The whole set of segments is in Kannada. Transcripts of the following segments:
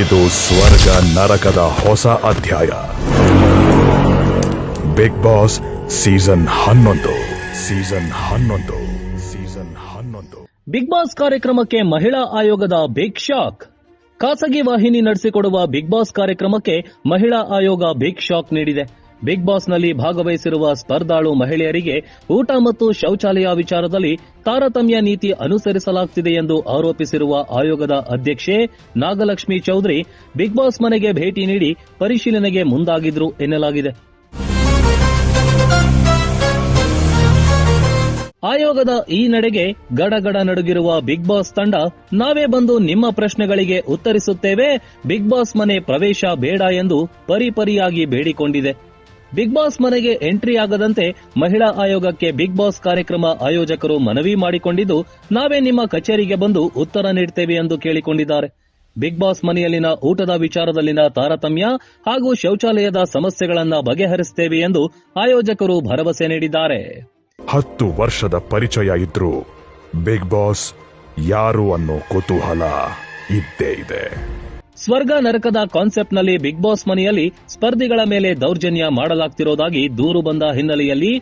ಇದು ಸ್ವರ್ಗ ನರಕದ ಹೊಸ ಅಧ್ಯಾಯ. ಬಿಗ್ ಬಾಸ್ ಸೀಸನ್ ಹನ್ನೊಂದು. ಸೀಸನ್ ಹನ್ನೊಂದು. ಸೀಸನ್ ಹನ್ನೊಂದು. ಬಿಗ್ ಬಾಸ್ ಕಾರ್ಯಕ್ರಮಕ್ಕೆ ಮಹಿಳಾ ಆಯೋಗದ ಬಿಗ್ ಶಾಕ್ ಖಾಸಗಿ ವಾಹಿನಿ ನಡೆಸಿಕೊಡುವ ಬಿಗ್ ಬಾಸ್ ಕಾರ್ಯಕ್ರಮಕ್ಕೆ ಮಹಿಳಾ ಆಯೋಗ ಬಿಗ್ ಶಾಕ್ ನೀಡಿದೆ. ಬಿಗ್ ಬಾಸ್ನಲ್ಲಿ ಭಾಗವಹಿಸಿರುವ ಸ್ಪರ್ಧಾಳು ಮಹಿಳೆಯರಿಗೆ ಊಟ ಮತ್ತು ಶೌಚಾಲಯ ವಿಚಾರದಲ್ಲಿ ತಾರತಮ್ಯ ನೀತಿ ಅನುಸರಿಸಲಾಗುತ್ತಿದೆ ಎಂದು ಆರೋಪಿಸಿರುವ ಆಯೋಗದ ಅಧ್ಯಕ್ಷೆ ನಾಗಲಕ್ಷ್ಮಿ ಚೌಧರಿ ಬಿಗ್ ಬಾಸ್ ಮನೆಗೆ ಭೇಟಿ ನೀಡಿ ಪರಿಶೀಲನೆಗೆ ಮುಂದಾಗಿದ್ರು ಎನ್ನಲಾಗಿದೆ. ಆಯೋಗದ ಈ ನಡೆಗೆ ಗಡಗಡ ನಡುಗಿರುವ ಬಿಗ್ ಬಾಸ್ ತಂಡ, ನಾವೇ ಬಂದು ನಿಮ್ಮ ಪ್ರಶ್ನೆಗಳಿಗೆ ಉತ್ತರಿಸುತ್ತೇವೆ, ಬಿಗ್ ಬಾಸ್ ಮನೆ ಪ್ರವೇಶ ಬೇಡ ಎಂದು ಪರಿಪರಿಯಾಗಿ ಬೇಡಿಕೊಂಡಿದೆ. ಬಿಗ್ ಬಾಸ್ ಮನೆಗೆ ಎಂಟ್ರಿ ಆಗದಂತೆ ಮಹಿಳಾ ಆಯೋಗಕ್ಕೆ ಬಿಗ್ ಬಾಸ್ ಕಾರ್ಯಕ್ರಮ ಆಯೋಜಕರು ಮನವಿ ಮಾಡಿಕೊಂಡಿದ್ದು, ನಾವೇ ನಿಮ್ಮ ಕಚೇರಿಗೆ ಬಂದು ಉತ್ತರ ನೀಡ್ತೇವೆ ಎಂದು ಕೇಳಿಕೊಂಡಿದ್ದಾರೆ. ಬಿಗ್ ಬಾಸ್ ಮನೆಯಲ್ಲಿನ ಊಟದ ವಿಚಾರದಲ್ಲಿನ ತಾರತಮ್ಯ ಹಾಗೂ ಶೌಚಾಲಯದ ಸಮಸ್ಯೆಗಳನ್ನ ಬಗೆಹರಿಸುತ್ತೇವೆ ಎಂದು ಆಯೋಜಕರು ಭರವಸೆ ನೀಡಿದ್ದಾರೆ. ಹತ್ತು ವರ್ಷದ ಪರಿಚಯ ಇದ್ರು ಬಿಗ್ ಬಾಸ್ ಯಾರು ಅನ್ನೋ ಕುತೂಹಲ ಇದ್ದೇ ಇದೆ. ಸ್ವರ್ಗ ನರಕದ ಕಾನ್ಸೆಪ್ಟ್ನಲ್ಲಿ ಬಿಗ್ ಬಾಸ್ ಮನೆಯಲ್ಲಿ ಸ್ಪರ್ಧಿಗಳ ಮೇಲೆ ದೌರ್ಜನ್ಯ ಮಾಡಲಾಗ್ತಿರೋದಾಗಿ ದೂರು ಬಂದ ಹಿನ್ನೆಲೆಯಲ್ಲಿ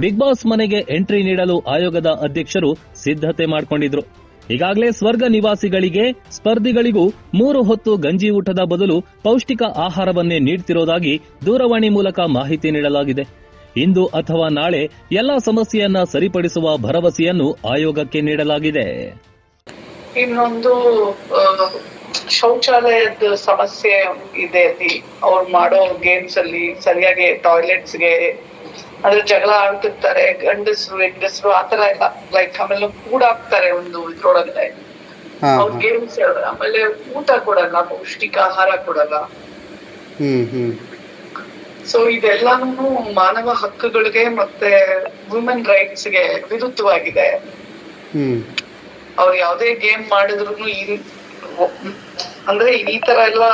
ಬಿಗ್ ಬಾಸ್ ಮನೆಗೆ ಎಂಟ್ರಿ ನೀಡಲು ಆಯೋಗದ ಅಧ್ಯಕ್ಷರು ಸಿದ್ಧತೆ ಮಾಡಿಕೊಂಡಿದ್ರು. ಈಗಾಗಲೇ ಸ್ವರ್ಗ ನಿವಾಸಿಗಳಿಗೆ, ಸ್ಪರ್ಧಿಗಳಿಗೂ ಮೂರು ಹೊತ್ತು ಗಂಜಿ ಊಟದ ಬದಲು ಪೌಷ್ಟಿಕ ಆಹಾರವನ್ನೇ ನೀಡ್ತಿರೋದಾಗಿ ದೂರವಾಣಿ ಮೂಲಕ ಮಾಹಿತಿ ನೀಡಲಾಗಿದೆ. ಇಂದು ಅಥವಾ ನಾಳೆ ಎಲ್ಲಾ ಸಮಸ್ಯೆಯನ್ನ ಸರಿಪಡಿಸುವ ಭರವಸೆಯನ್ನು ಆಯೋಗಕ್ಕೆ ನೀಡಲಾಗಿದೆ. ಇನ್ನೊಂದು ಶೌಚಾಲಯದ ಸಮಸ್ಯೆ ಇದೆ. ಅಲ್ಲಿ ಅವ್ರು ಮಾಡೋ ಗೇಮ್ಸ್ ಅಲ್ಲಿ ಸರಿಯಾಗಿ ಟಾಯ್ಲೆಟ್ಸ್ಗೆ ಅದ್ರ ಜಗಳ ಆಡ್ತಿರ್ತಾರೆ ಗಂಡಸರು ಹೆಂಗಸರು ಆತರ ಎಲ್ಲ. ಲೈಕ್ ಆಮೇಲೆ ಕೂಡಾಕ್ತಾರೆ ಒಂದು ಇದ್ರೊಳಗಡೆ. ಅವ್ರ ಗೇಮ್ಸ್ ಆಮೇಲೆ ಊಟ ಕೊಡಲ್ಲ ಪೌಷ್ಟಿಕ ಆಹಾರ ಕೊಡಲ್ಲ. ಸೊ ಇದೆಲ್ಲಾನು ಮಾನವ ಹಕ್ಕುಗಳಿಗೆ ಮತ್ತೆ ವುಮೆನ್ ರೈಟ್ಸ್ಗೆ ವಿರುದ್ಧವಾಗಿದೆ. ಅವ್ರು ಯಾವ್ದೇ ಗೇಮ್ ಮಾಡಿದ್ರು ಈ ಅಂದ್ರೆ ಈ ತರ ಎಲ್ಲ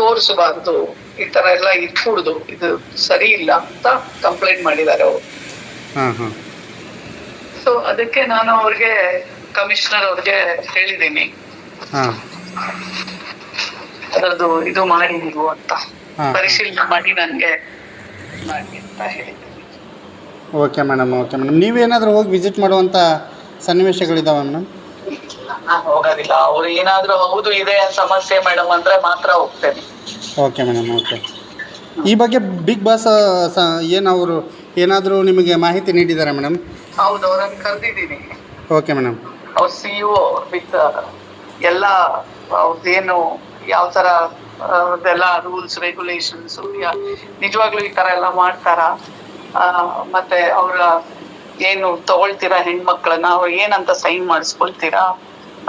ತೋರಿಸಬಾರ್ದು. ಈ ತರ ಎಲ್ಲ ಇಟ್ಕೂಡ್ದು. ಇದು ಸರಿ ಇಲ್ಲ ಅಂತ ಕಂಪ್ಲೇಂಟ್ ಮಾಡಿದ್ದಾರೆ ಅವರು. ಸೊ ಅದಕ್ಕೆ ನಾನು ಅವ್ರಿಗೆ ಕಮಿಷನರ್ ಅವ್ರಿಗೆ ಹೇಳಿದ್ದೀನಿ. ಅದರದ್ದು ಇದು ಮಾಡಿ ನೀವು ಅಂತ ಪರಿಶೀಲನೆ ಮಾಡಿ ನನಗೆ ಮಾಡಿ ಅಂತ ಹೇಳಿದ್ದೀನಿ. Okay madam. Okay madam. ನೀವೇನಾದರೂ ಹೋಗಿ ವಿಸಿಟ್ ಮಾಡುವಂಥ ಸನ್ನಿವೇಶಗಳಿದಾವೆ ಮೇಡಮ್? ಹೋಗೋದಿಲ್ಲ. ಅವ್ರು ಏನಾದ್ರೂ ಹೌದು ಇದೆ ಸಮಸ್ಯೆ ಮೇಡಮ್ ಅಂದ್ರೆ ಮಾತ್ರ ಹೋಗ್ತೇನೆ. ಓಕೆ ಮೇಡಮ್ ಓಕೆ ಈ ಬಗ್ಗೆ ಬಿಗ್ ಬಾಸ್ ಏನವರು ಏನು ಅವರು ಏನಾದರೂ ನಿಮಗೆ ಮಾಹಿತಿ ನೀಡಿದಾರಾ ಮೇಡಮ್ ಹೌದು ಅವರನ್ನು ಕರೆದಿದ್ದೀನಿ. ಓಕೆ ಮೇಡಮ್ ಅವ್ರ ಸಿ ಇಒ ವಿತ್ ಎಲ್ಲ ಅವ್ರದ್ದೇನು ಯಾವ ತರ ಆ, ಅದೆಲ್ಲ ರೂಲ್ಸ್ ರೆಗ್ಯುಲೇಷನ್ಸ್ ನಿಜವಾಗ್ಲೂ ಈ ತರ ಎಲ್ಲ ಮಾಡ್ತಾರ? ಮತ್ತೆ ಅವ್ರ ಏನು ತಗೊಳ್ತೀರಾ ಹೆಣ್ಮಕ್ಳನ್ನ ಅವ್ರು ಏನಂತ ಸೈನ್ ಮಾಡಿಸ್ಕೊಳ್ತೀರಾ?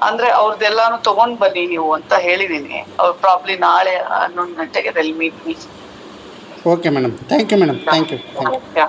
ಅಂದ್ರೆ ಅವ್ರದ್ದೆಲ್ಲಾನು ತಗೊಂಡ್ ಬನ್ನಿ ನೀವು ಅಂತ ಹೇಳಿದೀನಿ. ಅವ್ರು ಪ್ರಾಬ್ಲಿ ನಾಳೆ ಹನ್ನೊಂದು ಗಂಟೆಗೆ meet me okay madam thank you madam thank you thank you